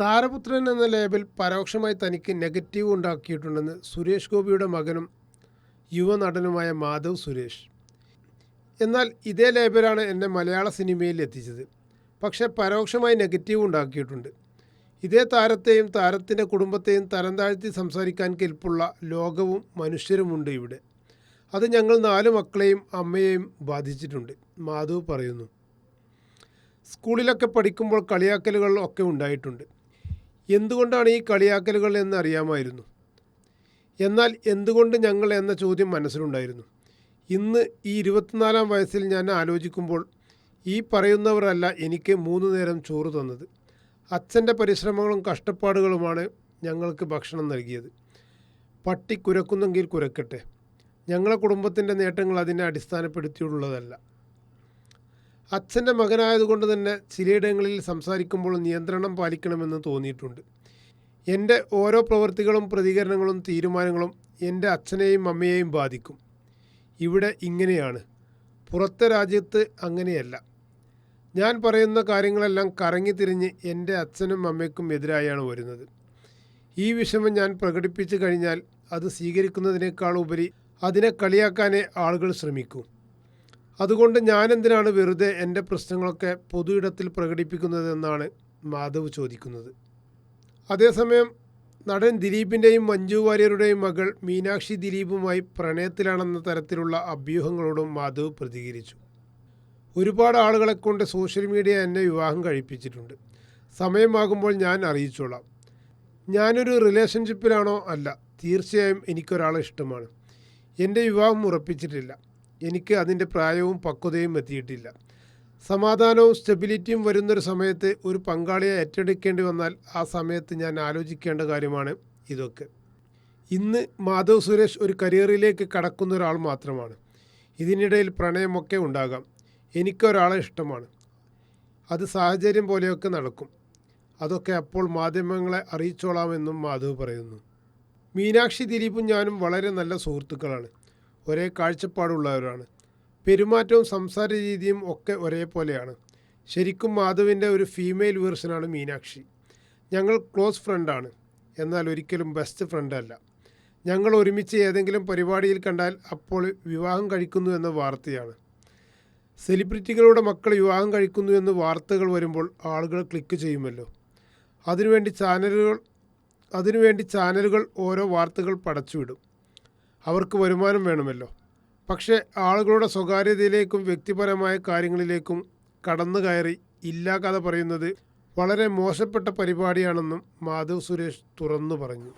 താരപുത്രൻ എന്ന ലേബൽ പരോക്ഷമായി തനിക്ക് നെഗറ്റീവ് ഉണ്ടാക്കിയിട്ടുണ്ടെന്ന് സുരേഷ് ഗോപിയുടെ മകനും യുവനടനുമായ മാധവ് സുരേഷ്. എന്നാൽ ഇതേ ലേബലാണ് എന്നെ മലയാള സിനിമയിൽ എത്തിച്ചത്. പക്ഷേ പരോക്ഷമായി നെഗറ്റീവ് ഉണ്ടാക്കിയിട്ടുണ്ട്. ഇതേ താരത്തെയും താരത്തിന്റെ കുടുംബത്തെയും തരം താഴ്ത്തി സംസാരിക്കാൻ കെൽപ്പുള്ള ലോകവും മനുഷ്യരുമുണ്ട് ഇവിടെ. അത് ഞങ്ങൾ നാല് മക്കളെയും അമ്മയെയും ബാധിച്ചിട്ടുണ്ട് മാധവ് പറയുന്നു. സ്കൂളിലൊക്കെ പഠിക്കുമ്പോൾ കളിയാക്കലുകൾ ഒക്കെ ഉണ്ടായിട്ടുണ്ട്. എന്തുകൊണ്ടാണ് ഈ കളിയാക്കലുകൾ എന്ന് അറിയാമായിരുന്നു എന്നാൽ എന്തുകൊണ്ട് ഞങ്ങൾ എന്ന ചോദ്യം മനസ്സിലുണ്ടായിരുന്നു. ഇന്ന് ഈ ഇരുപത്തിനാലാം വയസ്സിൽ ഞാൻ ആലോചിക്കുമ്പോൾ ഈ പറയുന്നവരല്ല എനിക്ക് മൂന്ന് നേരം ചോറ് തന്നത്. അച്ഛന്റെ പരിശ്രമങ്ങളും കഷ്ടപ്പാടുകളുമാണ് ഞങ്ങൾക്ക് ഭക്ഷണം നൽകിയത്. പട്ടി കുരക്കുന്നെങ്കിൽ കുരക്കട്ടെ. ഞങ്ങളുടെ കുടുംബത്തിന്റെ നേട്ടങ്ങൾ അതിനെ അടിസ്ഥാനപ്പെടുത്തിയുള്ളതല്ല. അച്ഛന്റെ മകനായതുകൊണ്ട് തന്നെ ചിലയിടങ്ങളിൽ സംസാരിക്കുമ്പോൾ നിയന്ത്രണം പാലിക്കണമെന്ന് തോന്നിയിട്ടുണ്ട്. എന്റെ ഓരോ പ്രവൃത്തികളും പ്രതികരണങ്ങളും തീരുമാനങ്ങളും എന്റെ അച്ഛനെയും അമ്മയെയും ബാധിക്കും. ഇവിടെ ഇങ്ങനെയാണ്. പുറത്തെ രാജ്യത്ത് അങ്ങനെയല്ല. ഞാൻ പറയുന്ന കാര്യങ്ങളെല്ലാം കറങ്ങി തിരിഞ്ഞ് എന്റെ അച്ഛനും അമ്മയ്ക്കും എതിരായാണ് വരുന്നത്. ഈ വിഷമം ഞാൻ പ്രകടിപ്പിച്ചു കഴിഞ്ഞാൽ അത് സ്വീകരിക്കുന്നതിനേക്കാൾ ഉപരി അതിനെ കളിയാക്കാനേ ആളുകൾ ശ്രമിക്കൂ. അതുകൊണ്ട് ഞാനെന്തിനാണ് വെറുതെ എന്റെ പ്രശ്നങ്ങളൊക്കെ പൊതുയിടത്തിൽ പ്രകടിപ്പിക്കുന്നതെന്നാണ് മാധവ് ചോദിക്കുന്നത്. അതേസമയം നടൻ ദിലീപിന്റെയും മഞ്ജു വാര്യരുടെയും മകൾ മീനാക്ഷി ദിലീപുമായി പ്രണയത്തിലാണെന്ന തരത്തിലുള്ള അഭ്യൂഹങ്ങളോടും മാധവ് പ്രതികരിച്ചു. ഒരുപാട് ആളുകളെ കൊണ്ട് സോഷ്യൽ മീഡിയ എന്നെ വിവാഹം കഴിപ്പിച്ചിട്ടുണ്ട്. സമയമാകുമ്പോൾ ഞാൻ അറിയിച്ചോളാം. ഞാനൊരു റിലേഷൻഷിപ്പിലാണോ അല്ല തീർച്ചയായും എനിക്കൊരാളെ ഇഷ്ടമാണ്. എന്റെ വിവാഹം ഉറപ്പിച്ചിട്ടില്ല. എനിക്ക് അതിന്റെ പ്രായവും പക്വതയും എത്തിയിട്ടില്ല. സമാധാനവും സ്റ്റെബിലിറ്റിയും വരുന്നൊരു സമയത്ത് ഒരു പങ്കാളിയെ ഏറ്റെടുക്കേണ്ടി വന്നാൽ ആ സമയത്ത് ഞാൻ ആലോചിക്കേണ്ട കാര്യമാണ് ഇതൊക്കെ. ഇന്ന് മാധവ് സുരേഷ് ഒരു കരിയറിലേക്ക് കടക്കുന്ന ഒരാൾ മാത്രമാണ്. ഇതിനിടയിൽ പ്രണയമൊക്കെ ഉണ്ടാകാം. എനിക്കൊരാളെ ഇഷ്ടമാണ്. അത് സാഹചര്യം പോലെയൊക്കെ നടക്കും. അതൊക്കെ അപ്പോൾ മാധ്യമങ്ങളെ അറിയിച്ചോളാമെന്നും മാധവ് പറയുന്നു. മീനാക്ഷി ദിലീപും ഞാനും വളരെ നല്ല സുഹൃത്തുക്കളാണ്. ഒരേ കാഴ്ചപ്പാടുള്ളവരാണ്. പെരുമാറ്റവും സംസാര രീതിയും ഒക്കെ ഒരേപോലെയാണ്. ശരിക്കും മാധവിന്റെ ഒരു ഫീമെയിൽ വേർഷനാണ് മീനാക്ഷി. ഞങ്ങൾ ക്ലോസ് ഫ്രണ്ടാണ് എന്നാൽ ഒരിക്കലും ബെസ്റ്റ് ഫ്രണ്ട് അല്ല. ഞങ്ങൾ ഒരുമിച്ച് ഏതെങ്കിലും പരിപാടിയിൽ കണ്ടാൽ അപ്പോൾ വിവാഹം കഴിക്കുന്നു എന്ന വാർത്തയാണ്. സെലിബ്രിറ്റികളുടെ മക്കൾ വിവാഹം കഴിക്കുന്നു എന്ന് വാർത്തകൾ വരുമ്പോൾ ആളുകൾ ക്ലിക്ക് ചെയ്യുമല്ലോ. അതിനുവേണ്ടി ചാനലുകൾ അതിനുവേണ്ടി ചാനലുകൾ ഓരോ വാർത്തകൾ പടച്ചുവിടും. അവർക്ക് വരുമാനം വേണമല്ലോ. പക്ഷേ ആളുകളുടെ സ്വകാര്യതയിലേക്കും വ്യക്തിപരമായ കാര്യങ്ങളിലേക്കും കടന്നു കയറി ഇല്ലാ കഥ പറയുന്നത് വളരെ മോശപ്പെട്ട പരിപാടിയാണെന്നും മാധവ് സുരേഷ് തുറന്നു പറഞ്ഞു.